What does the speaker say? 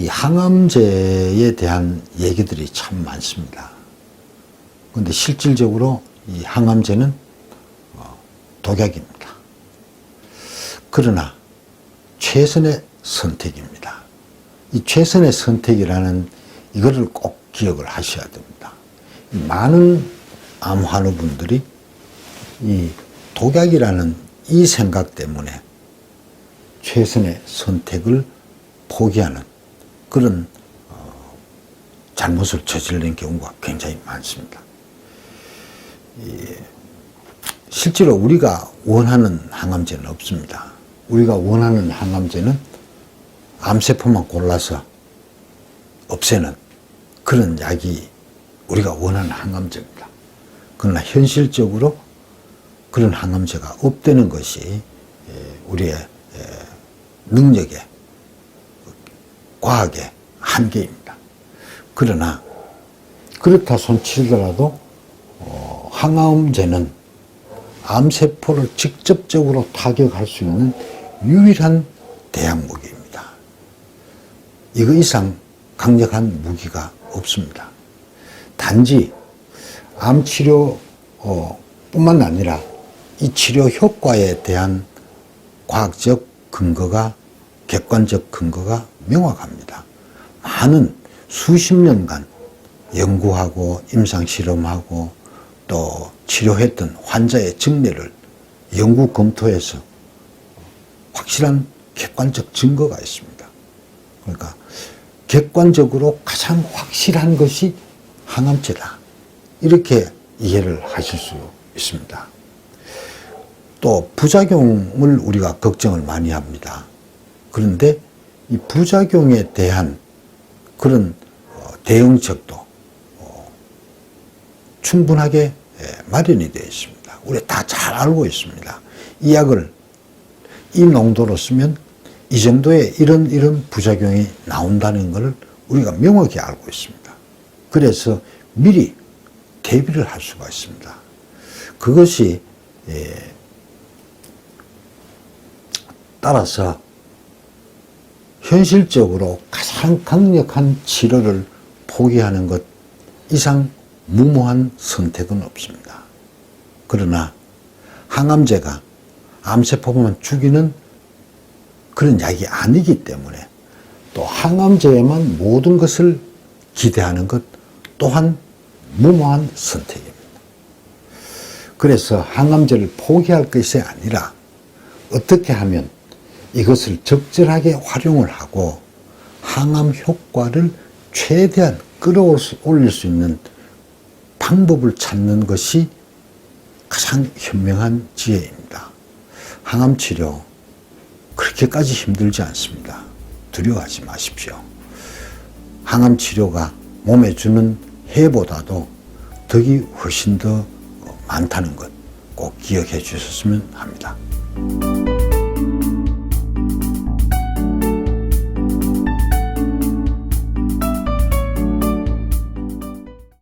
이 항암제에 대한 얘기들이 참 많습니다. 그런데 실질적으로 이 항암제는 어, 독약입니다. 그러나 최선의 선택입니다. 이 최선의 선택이라는 이거를 꼭 기억을 하셔야 됩니다. 이 많은 암 환우분들이 이 독약이라는 이 생각 때문에 최선의 선택을 포기하는 그런 어, 잘못을 저지르는 경우가 굉장히 많습니다. 이, 실제로 우리가 원하는 항암제는 없습니다. 우리가 원하는 항암제는 암세포만 골라서 없애는 그런 약이 우리가 원하는 항암제입니다. 그러나 현실적으로 그런 항암제가 없다는 것이 예, 우리의 예, 능력의 과학의 한계입니다. 그러나 그렇다 손치더라도 어, 항암제는 암세포를 직접적으로 타격할 수 있는 유일한 대항무기입니다. 이거 이상 강력한 무기가 없습니다. 단지 암 치료 어, 뿐만 아니라 이 치료 효과에 대한 과학적 근거가 객관적 근거가 명확합니다. 많은 수십 년간 연구하고 임상 실험하고 또 치료했던 환자의 증례를 연구 검토해서 확실한 객관적 증거가 있습니다. 그러니까 객관적으로 가장 확실한 것이 항암제다. 이렇게 이해를 하실 수 있습니다. 또 부작용을 우리가 걱정을 많이 합니다. 그런데 이 부작용에 대한 그런 어, 대응책도 어, 충분하게 예, 마련이 되어 있습니다. 우리 다 잘 알고 있습니다. 이 약을 이 농도로 쓰면 이 정도의 이런 이런 부작용이 나온다는 것을 우리가 명확히 알고 있습니다. 그래서 미리 대비를 할 수가 있습니다. 그것이 예, 따라서 현실적으로 가장 강력한 치료를 포기하는 것 이상 무모한 선택은 없습니다. 그러나 항암제가 암세포만 죽이는 그런 약이 아니기 때문에 또 항암제에만 모든 것을 기대하는 것 또한 무모한 선택입니다. 그래서 항암제를 포기할 것이 아니라 어떻게 하면 이것을 적절하게 활용을 하고 항암 효과를 최대한 끌어올릴 수 있는 방법을 찾는 것이 가장 현명한 지혜입니다. 항암 치료 그렇게까지 힘들지 않습니다. 두려워하지 마십시오. 항암 치료가 몸에 주는 해보다도 덕이 훨씬 더 많다는 것 꼭 기억해 주셨으면 합니다.